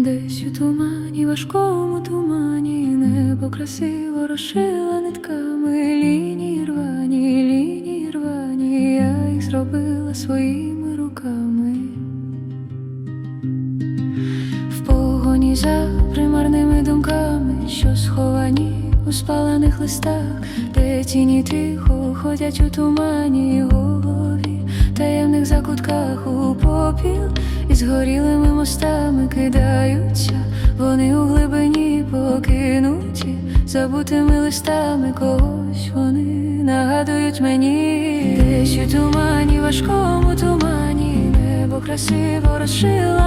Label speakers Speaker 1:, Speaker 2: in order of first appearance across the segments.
Speaker 1: Десь у тумані, важкому тумані, небо красиво розшила нитками, лінії рвані, лінії рвані, я їх зробила своїми руками. В погоні за примарними думками, що сховані у спалених листах, де тіні тихо ходять у тумані, голові, таємних закутках у попіл згорілими мостами кидаються, вони у глибині покинуті, забутими листами когось вони нагадують мені, десь у тумані, важкому тумані, небо красиво розшила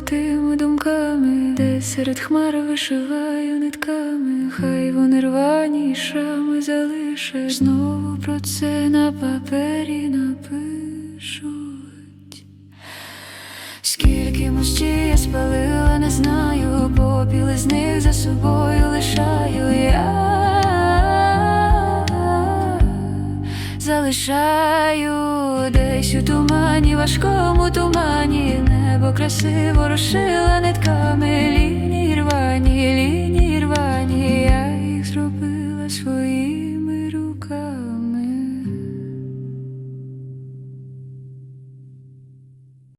Speaker 1: тими думками, де серед хмар вишиваю нитками, хай вони рвані, і шрами залишать, знову про це на папері напишуть. Скільки мостів я спалила, не знаю, попіли з них за собою лишаю я. Залишаю десь у тумані, небо красиво розшила нитками,